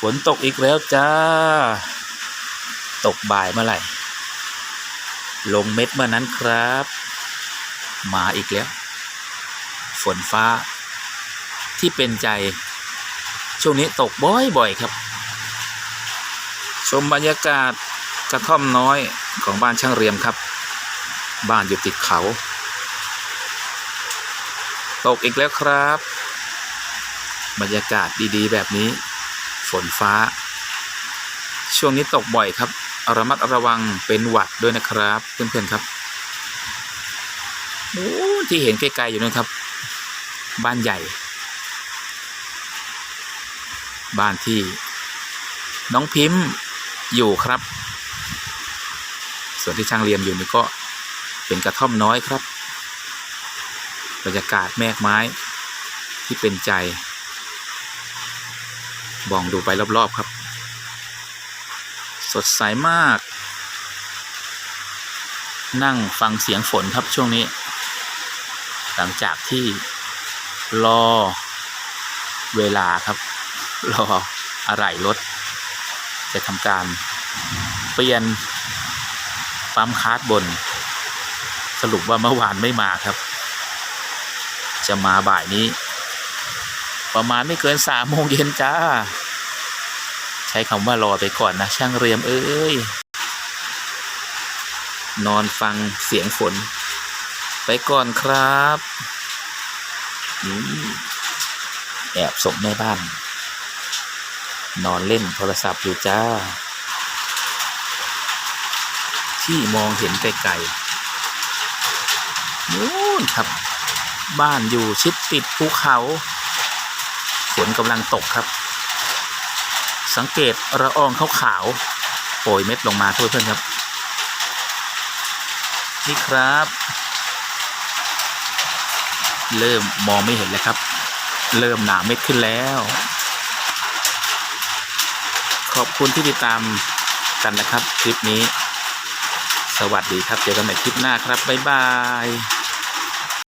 ฝนตกอีกแล้วจ้า ตกบ่ายเมื่อไหร่ ลงเม็ดเมื่อนั้นครับ มาอีกแล้ว ฝนฟ้า ที่เป็นใจ ช่วงนี้ตกบ่อยๆครับ ชมบรรยากาศกระท่อมน้อยของบ้านช่างเรียมครับ บ้านอยู่ติดเขา ตกอีกแล้วครับ บรรยากาศดีๆ แบบนี้ ฝนฟ้า ช่วงนี้ตกบ่อยครับระมัดระวังเป็นหวัดด้วยนะครับเพื่อนๆครับโอ้ที่เห็นไกลๆอยู่นะครับ บ้านใหญ่ บ้านที่ น้องพิมพ์อยู่ครับ ส่วนที่ช่างเรียมอยู่นี่ก็เป็นกระท่อมน้อยครับ บรรยากาศแมกไม้ที่เป็นใจ มองดูไปรอบ ๆ ครับ สดใสมาก นั่งฟังเสียงฝนครับช่วงนี้ หลังจากที่รอเวลาครับ รออะไรรถ จะทำการเปลี่ยนปั๊มคาร์ดบน สรุปว่าเมื่อวานไม่มาครับ จะมาบ่ายนี้ ประมาณไม่เกินสามโมงเย็นจ้า ใช้คำว่ารอไปก่อนนะ ช่างเรียมเอ้ย นอนฟังเสียงฝน ไปก่อนครับนี่แอบส่งแม่บ้าน นอนเล่นโทรศัพท์อยู่จ้า ที่มองเห็นไกลๆนู่นครับ บ้านอยู่ชิดติดภูเขา นกำลังตกครับ สังเกตระอองขาวๆโปรยเม็ดลงมาทุกเพื่อนครับ นี่ครับ เริ่มมองไม่เห็นแล้วครับ เริ่มหนาเม็ดขึ้นแล้ว ขอบคุณที่ติดตามกันนะครับ คลิปนี้ สวัสดีครับ เจอกันใหม่คลิปหน้าครับ บ๊ายบาย